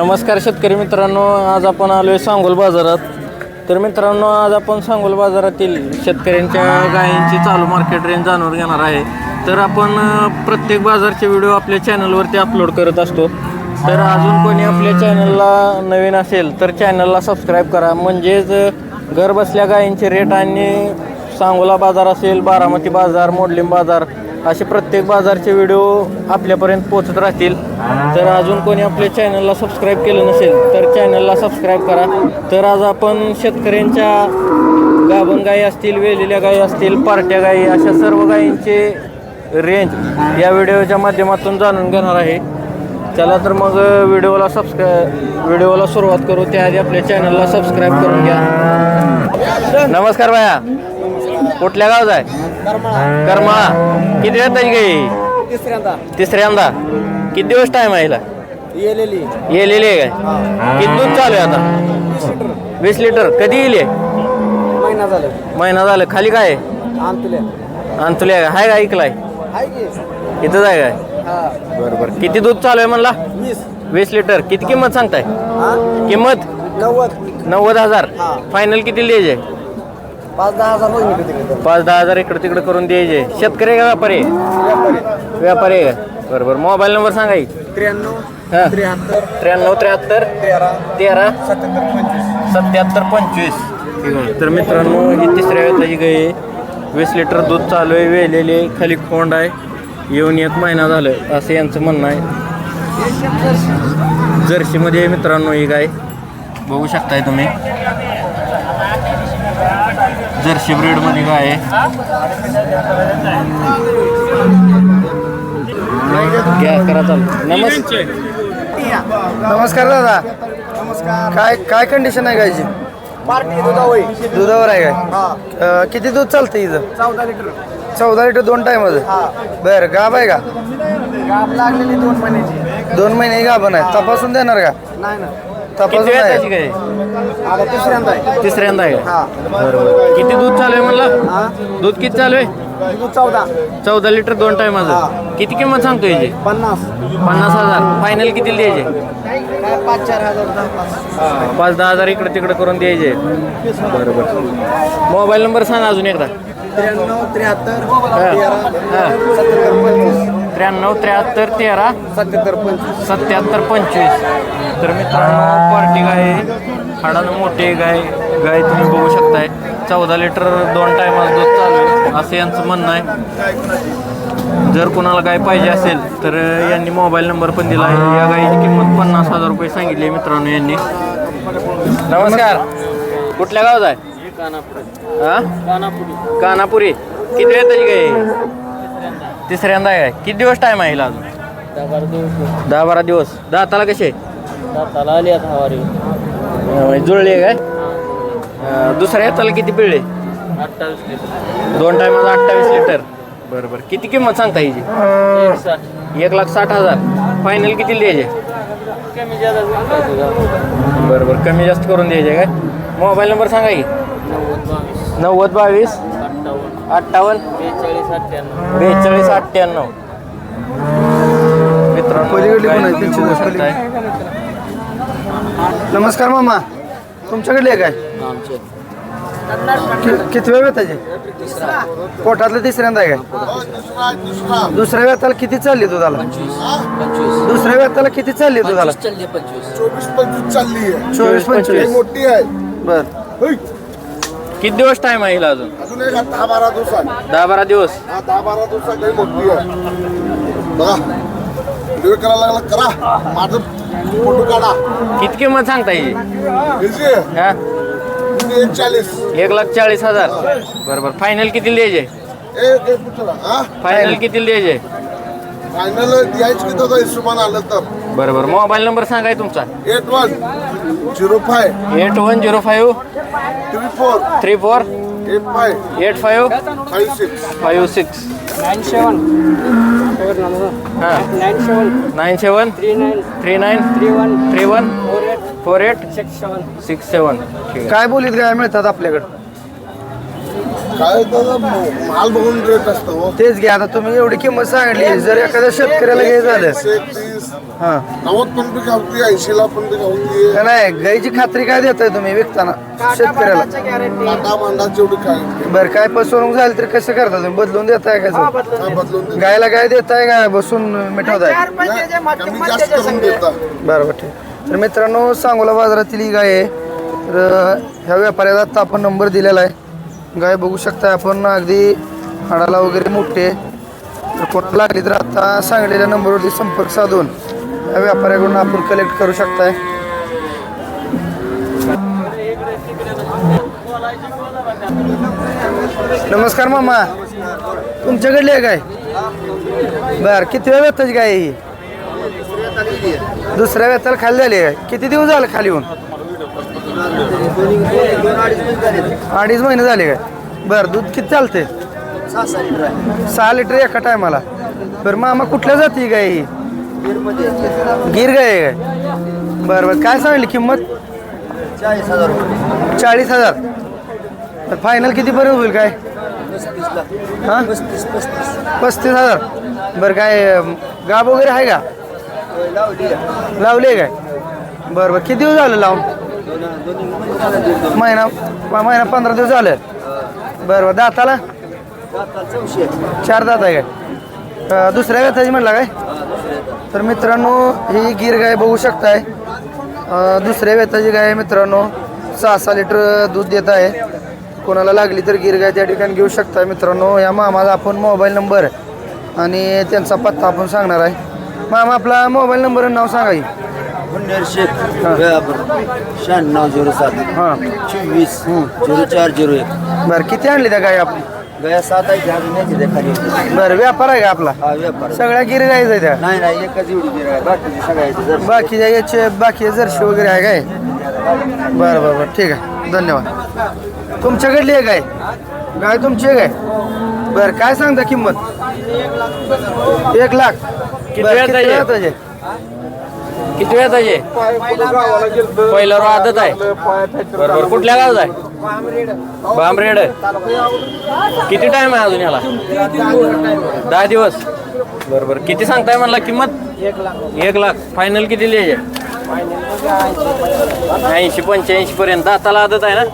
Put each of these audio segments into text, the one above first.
नमस्कार शेतकरी मित्रांनो आज आपण आलो आहे सांगोल बाजारात. तर मित्रांनो आज आपण सांगोल बाजारातील शेतकऱ्यांच्या गायींची चालू मार्केट रेंज जाणून घेणार आहे. तर आपण प्रत्येक बाजारचे व्हिडिओ आपल्या चॅनलवरती अपलोड करत असतो. तर अजून कोणी आपल्या चॅनलला नवीन असेल तर चॅनलला सबस्क्राईब करा. म्हणजेच घरबसल्या घर बसल्या गायींचे रेट आणि सांगोला बाजार असेल बारामती बाजार मोडलिम बाजार असे प्रत्येक बाजारचे व्हिडिओ आपल्यापर्यंत पोहोचत राहतील. तर अजून कोणी आपल्या चॅनलला सबस्क्राईब केलं नसेल तर चॅनलला सबस्क्राईब करा. तर आज आपण शेतकऱ्यांच्या गाभण गायी असतील वेलेल्या गायी असतील पार्ट्या गायी अशा सर्व गायींचे रेंज या व्हिडिओच्या माध्यमातून जाणून घेणार आहे. चला तर मग व्हिडिओला सबस्क्राईब व्हिडिओला सुरुवात करू. त्याआधी आपल्या चॅनलला सबस्क्राईब करून घ्या. नमस्कार भाया. कुठल्या गावचा आहे? करमाळा. किती वेळ त्याची गाई तिसऱ्यांदा. तिसऱ्यांदा. किती दिवस टाइम आहे हिला? येलेली. येलेली आहे काय? किती दूध चालू आहे आता? वीस लिटर. कधी येईल हे? महिना झालं. महिना झालं. खाली काय आहे? आणतुले आहे का? हाय का? ऐकलाय. आहे की. इथंच आहे काय? हा. बरं बरं किती दूध चालू आहे म्हणला? वीस. वीस लिटर. किती किंमत सांगताय? हा? किंमत? नव्वद. नव्वद हजार. हा. फायनल किती द्यायचे पाच दहा हजार होईल इकडे तिकडे. पाच दहा हजार इकडे तिकडे करून द्यायचे. शेतकरी आहे का व्यापारी आहे? व्यापारी. आहे का? बरं बरं. मोबाईल नंबर सांगा की. त्र्याण्णव हा. त्र्याहत्तर त्र्याण्णव त्र्याहत्तर तेरा तेरा सत्याहत्तर पंचवीस. सत्याहत्तर पंचवीस. ठीक आहे. तर मित्रांनो ही तिसऱ्या वेळेची गाय आहे. वीस लिटर दूध चालू आहे वेलेले खाली खोंड आहे. येऊन एक महिना झालं असं यांचं म्हणणं आहे. जर्सीमध्ये आहे मित्रांनो ही गाय बघू शकताय तुम्ही. जर्सी ब्रीडमध्ये आहे? करा चालू. नमस्कार. नमस्कार दादा. नमस्कार. काय काय कंडिशन आहे गायची? दुधावर आहे काय? हा. किती दूध चालतं इथं? चौदा लिटर. चौदा लिटर दोन हा. बरं गाब आहे का? गाप लागलेली दोन महिन्याची. दोन महिने गाभण आहे. तपासून देणार का? नाही ना किती गाय आता तिसऱ्यांदा आहे. तिसऱ्यांदा आहे? हा. बरोबर किती दूध चालू आहे म्हणला? हा? दूध किती चालू आहे? दूध चौदा. चौदा लिटर दोन टायमाचं हा. किती किंमत सांगतो याची? पन्नास. पन्नास हजार. फायनल किती द्यायचे? काय पाच चार हजार दहा पाच. पाच दहा हजार इकडे तिकडे करून द्यायचे. बरोबर मोबाईल नंबर सांगा अजून एकदा. त्र्याण्णव त्र्याहत्तर. तेरा हा. सत्याहत्तर पंचवीस त्र्याण्णव त्र्याहत्तर तेरा सत्याहत्तर पंचवीस. सत्याहत्तर पंचवीस. तर मित्रांनो पार्टी गाय हाडानं मोठी गाय. गाय तुम्ही बघू शकताय. चौदा लिटर दोन टायमाला दूध चालू आहे. असं यांचं म्हणणं आहे. जर कोणाला गाय पाहिजे असेल तर यांनी मोबाईल नंबर पण दिला आहे. या गायीची किंमत पन्नास हजार रुपये सांगितली आहे मित्रांनो यांनी. नमस्कार. कुठल्या गावात आहे? हा कानापुरी. किती वेळ त्याची गाय तिसऱ्यांदा आहे. काय किती दिवस टाईम आहे हिला अजून? दहा बारा दिवस. दाताला कसे? आली आता हवारी. जुळले काय? अं, दुसऱ्या येताला किती पिळले? दोन टायमाला अठ्ठावीस लिटर. बरं बरं किती किंमत सांगता हिची? एक लाख साठ हजार. फायनल किती द्यायचे बरं बरं कमी जास्त करून द्यायचे काय? मोबाईल नंबर सांगा की. नव्वद बावीस. अठ्ठावन्न? बेचाळीस अठ्ठ्याण्णव. बेचाळीस अठ्ठ्याण्णव मित्रांनो पलीकडली पण आहे, गाय तुम्ही त्यांची बघू पलीकडली. शकताय. नमस्कार मामा. तुमच्याकडे आहे काय? आमचे कि- किती वेळ त्याचे पोटातलं तिसऱ्यांदा आहे काय? दुसऱ्या वेताला किती चालली दुधाला? पंचवीस दुसऱ्या वेताला किती चालली दुधाला? चालले पंचवीस. चोवीस पंचवीस चालली आहे. चोवीस पंचवीस. मोठी आहे. बर. किती दिवस टाइम आहे हिला अजून? अजून एक दहा बारा दिवसात. दहा बारा दिवस. हा दहा बारा दिवसात लई मोठी आहे. बघा व्हिडिओ करायला लागला करा. माझं फोटो काढा. किती किंमत सांगता हिची हिची हा? हिची एक चाळीस एक लाख चाळीस हजार. बरोबर. फायनल किती द्यायचे? एक एक हा? फायनल किती द्यायचे? फायनल द्यायचं की त्याचा हिशोबान आलं तर? बरोबर. मोबाईल नंबर सांगाय तुमचा? Eight one zero five eight one zero five three four three four. Eight five eight five five six. Five six. Nine seven. हां. Nine seven. Nine seven. Three nine. Three nine. Three one. Three one. Four eight. Four eight. Six seven. Six seven. ठीक आहे. काय बोलीत गाय मिळतात आपल्याकडे? काय माल बघून रेट असतो. हो तेच घ्या आता तुम्ही एवढी किंमत सांगितली जर एखाद्या शेतकऱ्याला घ्यायचं झालं. एकशे तीस हां. नव्वद पण गावती ऐंशीला पण गावती. नाही गाईची खात्री काय देताय तुम्ही विकताना? शेतकऱ्याला. काटा मांडा जेवढी काय? बरं काय फसवणूक झाली तर कसं करता तुम्ही? बदलून देताय का सर? काय बदलून देत. गायला काय देताय का? बसून मिठवताय? कमी जास्त करून देता. बरं बरं ठीक. तर मित्रांनो सांगोला बाजारातील ही गाय आहे. तर ह्या व्यापाऱ्याला आता आपण नंबर दिलेला आहे. गाय बघू शकता आपण अगदी हाडाला वगैरे मोठे. आहे. कोणाला लागली तर आता सांगलेल्या नंबरवरती संपर्क साधून या व्यापाऱ्याकडून आपण कलेक्ट करू शकताय. नमस्कार मामा. तुमच्याकडली आहे काय? बर किती वेळ व्यथाची गाय ही? दुसऱ्या व्यथाला खाली झाली आहे. किती दिवस झाले खाली येऊन? अडीच महिने झाले काय? बर दूध किती चालते सहा लिटर एका टायमाला. बरं मामा कुठल्या जाती गाय ही? गिर गाय आहे काय? बरं बरं. काय सांगली किंमत? चाळीस हजार तर फायनल कितीपर्यंत होईल काय? हां? पस्तीस हजार. बरं काय अं, गाब वगैरे आहे का? लावली आहे. काय? बरं बरं. किती दिवस झालं लावून? महिना महिना पंधरा दिवस झालं. बरं बरं. दाताला? चार दात आहे काय? अं, दुसऱ्या व्यथाची म्हणला काय? तर मित्रांनो ही गिर गाय बघू शकताय. अं, दुसऱ्या व्यथाची गाय आहे मित्रांनो सहा सहा लिटर दूध देत आहे. कोणाला लागली तर गिर गाय त्या ठिकाणी घेऊ शकताय मित्रांनो. या मामाला आपण मोबाईल नंबर आणि त्यांचा पत्ता आपण सांगणार आहे. मामा आपला मोबाईल नंबर आणि नाव सांगा की. पुण्यर शेख शहाण्णव झिरो सात. हां. चोवीस झिरो चार झिरो एक. बरं किती आणली त्या गाय आपली गया सात आहे घ्या नाही तिथे खाली. बरं व्यापार आहे का आपला? हा व्यापार. सगळ्या गिर आहे त्या नाही नाही एकच एवढी गिर आहे. बाकीचे सगळ्याचे जर बाकीच्या याचे बाकी जर्शी वगैरे आहे काय? बरं बरं बरं ठीक आहे. धन्यवाद. तुमच्याकडली आहे. गाय गाय तुमची आहे? काय बरं काय सांगता किंमत? एक लाख. किती बरं, वेळ किती पाहिजे? किती वेळ आहे पहिला रो आदत आहे. बरोबर. कुठल्या गावात आहे? बांबरेड किती टाइम आहे अजून याला? दहा दिवस. बरोबर. किती सांगताय म्हणला किंमत? एक लाख. फायनल किती लिहायचे ऐंशी पंच्याऐंशी पर्यंत. दाताला आदत आहे ना?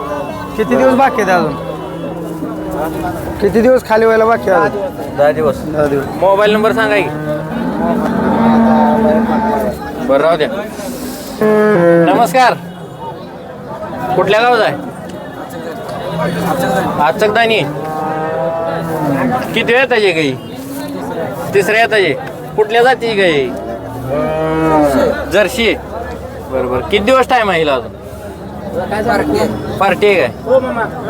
किती दिवस बाकी आहेत अजून? किती दिवस खाली व्हायला बाकी आहे दहा दिवस. दहा दिवस. मोबाईल नंबर सांगा की? बरं राहू द्या. नमस्कार. कुठल्या गावात आहे? आचकदानी किती वेळ त्याची गाई तिसऱ्या येताची कुठल्या जाती गाई जर्शी बरं बरं. किती दिवस टाईम आहे हिला अजून? पार्टी आहे काय?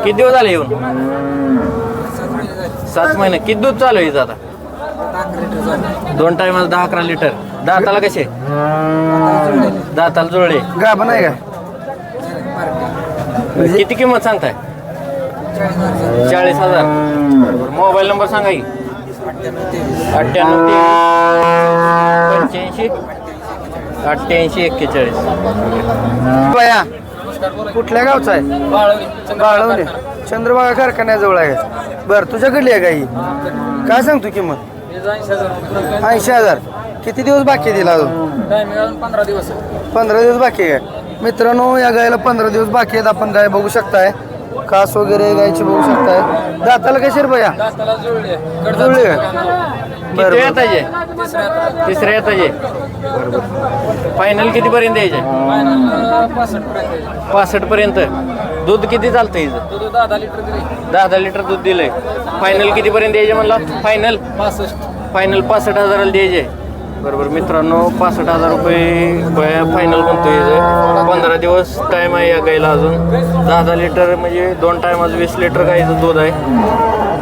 किती दिवस झाले येऊन? सात महिने. किती दूध चालू आहे आता? दोन टायमाला दहा अकरा लिटर दाताला कसे? दाताला जुळले. गाभण आहे का? किती किंमत सांगताय? चाळीस हजार. मोबाईल नंबर सांगा की. अठ्ठ्याण्णव पंच्याऐंशी. अठ्ठ्याऐंशी एक्केचाळीस. बया कुठल्या गावचा आहे? बाळवणे चंद्रभागा कारखान्याजवळ आहे. बरं तुझ्याकडली आहे गाई काय सांगतो किंमत? ऐंशी हजार. किती दिवस बाकी आहे तिला अजून? पंधरा दिवस पंधरा दिवस बाकी आहे. मित्रांनो या गायला पंधरा दिवस बाकी आहेत. आपण गाय बघू शकताय. कास वगैरे गायची बघू शकताय. दाताला कशी रे भैया? दाताला जुळले किती बरं. येताचे तिसऱ्या येताचे बरोबर फायनल किती पर्यंत द्यायचे पासष्ट पर्यंत पासष्ट पर्यंत दूध किती चालतं हिचं दूध दहा दहा लिटर तरी दहा दहा लिटर दूध दिलंय. फायनल किती पर्यंत द्यायचे म्हणला? फायनल पासष्ट. फायनल पासष्ट हजाराला द्यायचे. बरोबर मित्रांनो पासष्ट हजार रुपये फायनल म्हणतो याचं पंधरा दिवस टाईम आहे या गाईला अजून. दहा दहा लिटर म्हणजे दोन टायमाचं वीस लिटर गाईचं दूध आहे.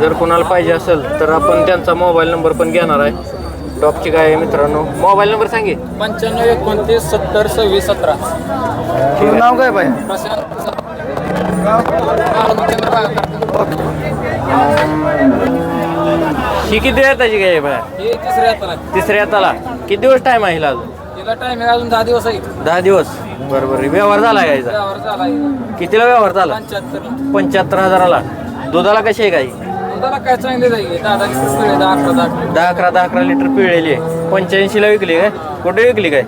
जर कोणाला पाहिजे असेल तर आपण त्यांचा मोबाईल नंबर पण घेणार आहे. टॉपची गाय आहे मित्रांनो. मोबाईल नंबर सांगे. पंच्याण्णव एकोणतीस सत्तर सव्वीस सतरा. नाव काय बाय ही किती वेळ त्याची बाया? हे तिसऱ्या हाताला. तिसऱ्या किती दिवस टाईम आहे हिला अजून? तिला अजून दहा दिवस आहे. दहा दिवस. बरोबर व्यवहार झाला त्यावर झाला कितीला व्यवहार झाला? पंच्याहत्तर पंच्याहत्तर हजाराला. दुधाला कशी आहे दुधाला काय चांगले जाईल दहा अकरा दहा अकरा. दहा अकरा दहा अकरा लिटर पिळलेली आहे. पंच्याऐंशीला विकली काय? कुठे विकली काय?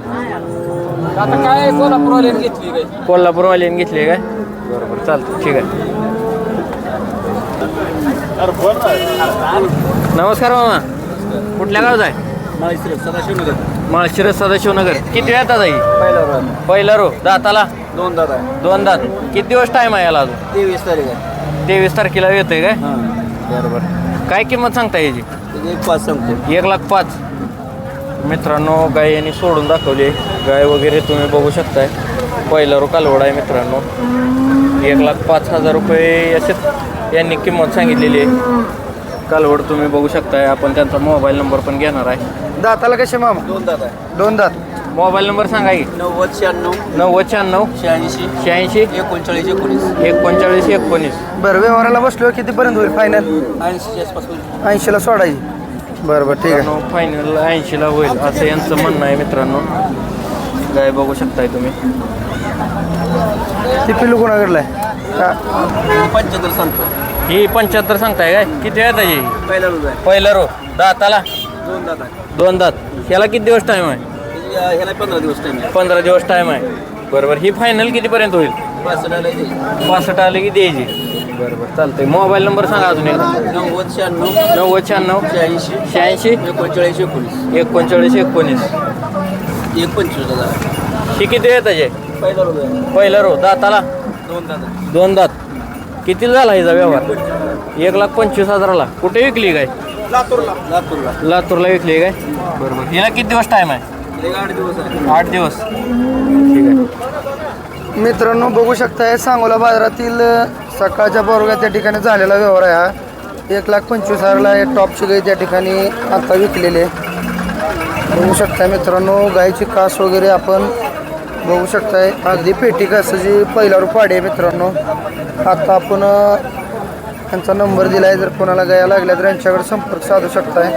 आता काय कोल्हापूरवाल्याने घेतली काय? कोल्हापूरवाल्याने घेतली काय? बरोबर चालतं ठीक आहे. नमस्कार मामा कुठल्या गावचा आहे? माळशिरस सदाशिवनगर. किती वेळात आहे पहिला पहिला रो. दाताला? दोन दादा दोन दात. किती दिवस टाईम आहे याला अजून? तेवीस तारीख आहे तेवीस तारखेला येतोय काय? हां. बरोबर. काय किंमत सांगता याची? त्याचे एक पाच सांगतो. एक लाख पाच. मित्रांनो गाय यांनी सोडून दाखवली गाय वगैरे तुम्ही बघू शकताय. पहिला रो कालवड आहे मित्रांनो. एक लाख पाच हजार रुपये असेच यांनी किंमत सांगितलेली आहे. कालवड तुम्ही बघू शकताय आपण त्यांचा मोबाईल नंबर पण घेणार आहे. दाताला कसे मामा? दोन दादा आहे. दोन दात. मोबाईल नंबर सांगा की. नव्वद शहाण्णव नव्वद शहाण्णव शहाऐंशी शहाऐंशी एकोणचाळीस एकोणीस. एकोणचाळीस एकोणीस. बरं व्यवहाराला बसलो कितीपर्यंत होईल फायनल ऐंशीच्या आसपास ऐंशीला सोडायची. बरं बरं ठीक आहे. फायनल ऐंशीला होईल असं यांचं म्हणणं आहे मित्रांनो. गाय बघू शकताय तुम्ही. ती पिल्लू कोणाकडलं आहे? का पंच्याहत्तर सांगतो ही पंच्याहत्तर सांगताय काय? किती वेळ त्याची? पहिला रोज आहे. पहिला रो दाताला? दोन आहे. दोन दात. ह्याला किती दिवस टाईम आहे? ह्याला पंधरा दिवस टाईम आहे. पंधरा दिवस टाईम आहे. बरोबर. ही फायनल कितीपर्यंत होईल? पासष्ट आला पासष्ट आले की द्यायची. बरोबर. चालतंय. मोबाईल नंबर सांगा अजून एकदा. नव्वद शहाण्णव. नव्वद शहाण्णव. शहाऐंशी. शहाऐंशी. एकोणचाळीस एकोणीस. एकोणचाळीस एकोणीस. एक पंचवीस हजार. ही किती वेळ त्याचे? पहिला रोज आहे. पहिला रो दाताला? दोन दादा दोन दात. कितीला झाला हिचा व्यवहार? एक लाख पंचवीस हजाराला. कुठे विकली काय लातूरला. लातूरला. लातूरला विकली काय बरोबर हिला किती दिवस टाईम आहे? एक आठ दिवस आहे. आठ दिवस. ठीक आहे. मित्रांनो बघू शकताय सांगोला बाजारातील अ, सकाळच्या बरोबर त्या ठिकाणी झालेला व्यवहार आहे हा. एक लाख पंचवीस हजारला हे टॉपची गाई त्या ठिकाणी आता विकलेली आहे. बघू शकताय मित्रांनो गायची कास वगैरे आपण बघू शकताय. अगदी पेटी कासाची पहिला पाडी आहे मित्रांनो. आता आपण त्यांचा नंबर दिला आहे जर कोणाला गाया लागल्या तर यांच्याकडे संपर्क साधू शकताय.